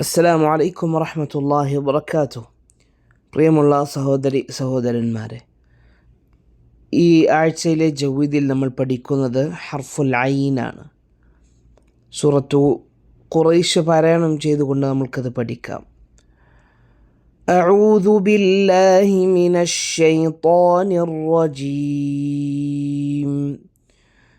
അസ്സലാമു അലൈക്കും വറഹമത്തല്ലാഹി വബർക്കാത്തു പ്രിയമുള്ള സഹോദരി സഹോദരന്മാരെ ഈ ആഴ്ചയിലെ ജവീദിൽ നമ്മൾ പഠിക്കുന്നത് ഹർഫുൽ ഐനാണ് സൂറത്തു കുറേശ്ശ് പാരായണം ചെയ്തുകൊണ്ട് നമ്മൾക്കത് പഠിക്കാം أعوذ بالله من الشيطان الرجيم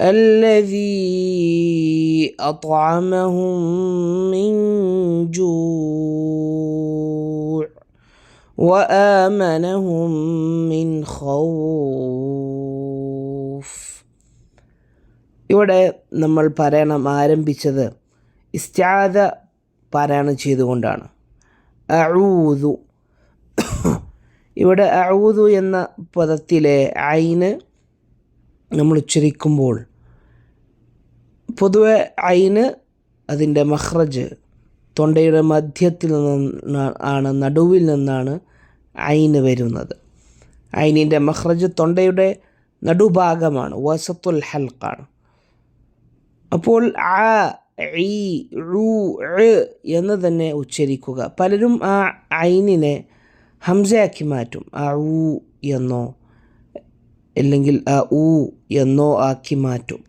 الذي أطعمهم من جوع وآمنهم من خوف ഇവിടെ നമ്മൾ പാരായണം ആരംഭിച്ചത് ഇസ്റ്റാദ പാരായണം ചെയ്തുകൊണ്ടാണ് അഊതു ഇവിടെ അഊതു എന്ന പദത്തിലെ ഐന് നമ്മൾ ഉച്ചരിക്കുമ്പോൾ പൊതുവെ ഐന് അതിന്റെ മഹ്റജ് തൊണ്ടയുടെ മധ്യത്തിൽ നിന്ന് ആണ് നടുവിൽ നിന്നാണ് ഐന് വരുന്നത്. ഐനിന്റെ മഹ്റജ് തൊണ്ടയുടെ നടുഭാഗമാണ് വസത്തുൽ ഹൽക്കാണ്. അപ്പോൾ ആ ഈ എന്ന് തന്നെ ഉച്ചരിക്കുക. പലരും ആ ഐനിനെ ഹംസയാക്കി മാറ്റും. ആ എന്നോ അല്ലെങ്കിൽ അ ഊ എന്നോ ആക്കി മാറ്റും.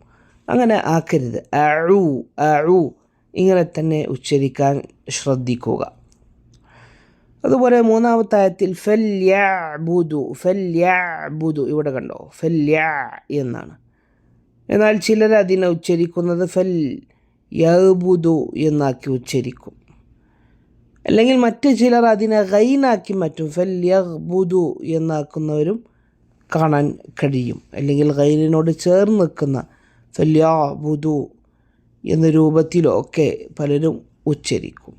അങ്ങനെ ആക്കരുത്. അഴു അഴു ഇങ്ങനെ തന്നെ ഉച്ചരിക്കാൻ ശ്രദ്ധിക്കുക. അതുപോലെ മൂന്നാമത്തെ ആയത്തിൽ ഫല്യാബുദു ഇവിടെ കണ്ടോ? ഫല്യാ എന്നാണ്. എന്നാൽ ചിലർ അതിനെ ഉച്ചരിക്കുന്നത് ഫൽ യബുദു എന്നാക്കി ഉച്ചരിക്കും. അല്ലെങ്കിൽ മറ്റ് ചിലർ അതിനെ ഗൈനാക്കി മാറ്റും. ഫൽ യഹ്ബുദു എന്നാക്കുന്നവരും കാണാൻ കഴിയും. അല്ലെങ്കിൽ ഗൈരിനോട് ചേർന്ന് നിൽക്കുന്ന ഫല്യാ ബുദു എന്ന രൂപത്തിലോ ഒക്കെ പലരും ഉച്ചരിക്കും.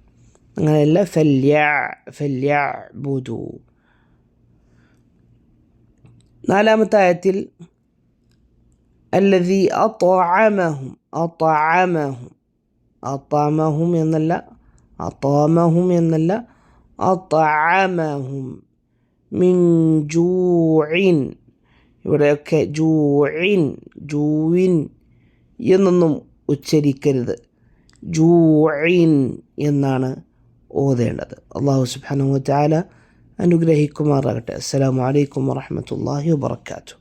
അങ്ങനെയല്ല ഫല്യാ ഫല്യാ ബുദു നാലാമത്തെ ആയത്തിൽ അല്ലതി അത്വാമഹും അത്വാമഹും. അത്താമഹും എന്നല്ല അത്താമഹും എന്നല്ല അത്താമഹും മിൻ ജൂഇൻ. ഇവിടെയൊക്കെ ജൂഇൻ ജൂവിൻ എന്നൊന്നും ഉച്ചരിക്കരുത്. ജൂഇൻ എന്നാണ് ഓതേണ്ടത്. അള്ളാഹു സുബ്ഹാനഹു വതആല അനുഗ്രഹിക്കുമാറാകട്ടെ. അസ്സലാമു അലൈക്കും വറഹ്മത്തുള്ളാഹി വബറകാതുഹു.